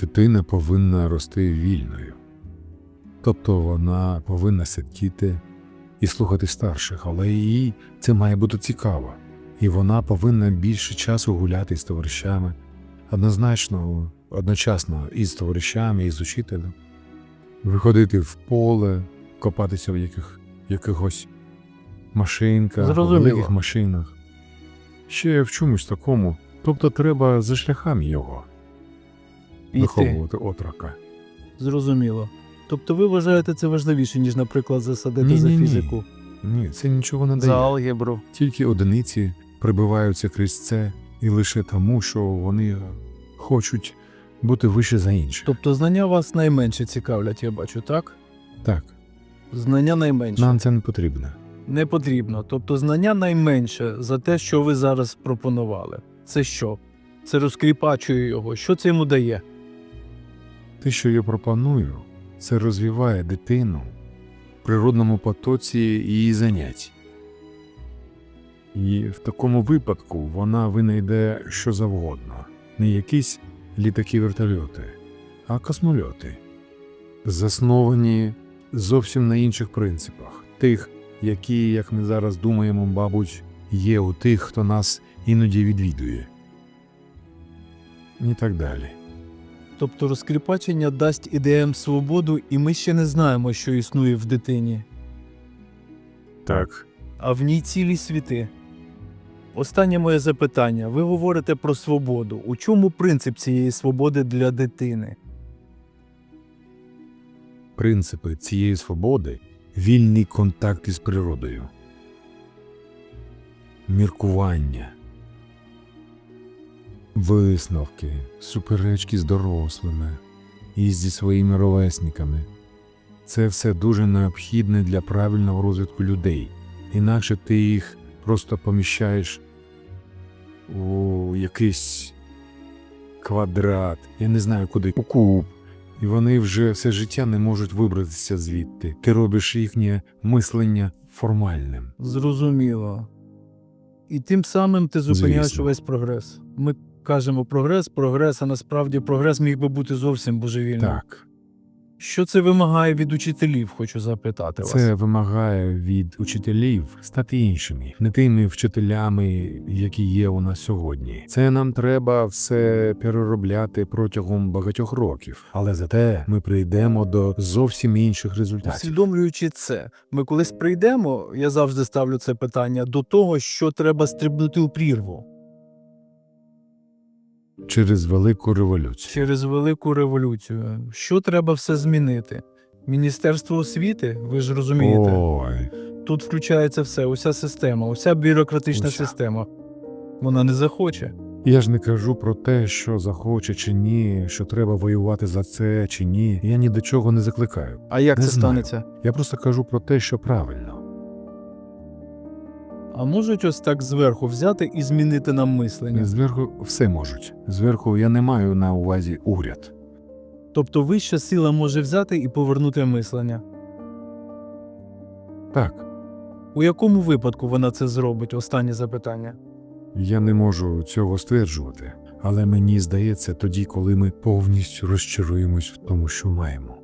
Дитина повинна рости вільною. Тобто вона повинна сидіти і слухати старших, але їй це має бути цікаво. І вона повинна більше часу гуляти з товаришами, однозначно, одночасно і з товаришами, і з учителем, виходити в поле, копатися в яких, якихось машинках, Зрозуміло. великих машинах. Ще в чомусь такому. Тобто треба за шляхами його. Виховувати отрока. Зрозуміло. Тобто ви вважаєте це важливіше, ніж, наприклад, засадити Ні, за фізику, Ні, це нічого не за алгебру. Тільки одиниці прибиваються крізь це і лише тому, що вони хочуть бути вище за інших. Тобто знання вас найменше цікавлять, я бачу, так? Так, Знання найменше. нам це не потрібно. Не потрібно. Тобто знання найменше за те, що ви зараз пропонували. Це що? Це розкріпачує його. Що це йому дає? Те, що я пропоную, це розвиває дитину в природному потоці її занять. І в такому випадку вона винайде що завгодно. Не якісь літаки-вертольоти, а космольоти, засновані зовсім на інших принципах, тих, які, як ми зараз думаємо, мабуть, є у тих, хто нас іноді відвідує. І так далі. Тобто розкріпачення дасть ідеям свободу, і ми ще не знаємо, що існує в дитині, Так. а в ній цілі світи. Останнє моє запитання. Ви говорите про свободу. У чому принцип цієї свободи для дитини? принципи цієї свободи вільний контакт із природою, міркування, висновки, суперечки з дорослими і зі своїми ровесниками. Це все дуже необхідне для правильного розвитку людей, інакше ти їх просто поміщаєш у якийсь квадрат, я не знаю куди, у куб. І вони вже все життя не можуть вибратися звідти. Ти робиш їхнє мислення формальним. Зрозуміло. І тим самим ти зупиняєш Звісно. увесь прогрес. Ми кажемо прогрес, прогрес, а насправді прогрес міг би бути зовсім божевільним. Так, Що це вимагає від учителів, хочу запитати вас. це вимагає від учителів стати іншими, не тими вчителями, які є у нас сьогодні. Це нам треба все переробляти протягом багатьох років, але зате ми прийдемо до зовсім інших результатів. Усвідомлюючи це, ми колись прийдемо, я завжди ставлю це питання, до того, що треба стрибнути у прірву Через велику революцію. через велику революцію. Що треба все змінити? Міністерство освіти, ви ж розумієте, Ой, тут включається все, уся система, уся бюрократична Уся. система. Вона не захоче. Я ж не кажу про те, що захоче чи ні, що треба воювати за це чи ні. Я ні до чого не закликаю. А як Не це знаю. станеться? Я просто кажу про те, що правильно. А можуть ось так зверху взяти і змінити нам мислення? Зверху все можуть. Зверху я не маю на увазі уряд. Тобто вища сила може взяти і повернути мислення. Так, У якому випадку вона це зробить? Останнє запитання. я не можу цього стверджувати, але мені здається тоді, коли ми повністю розчаруємось в тому, що маємо.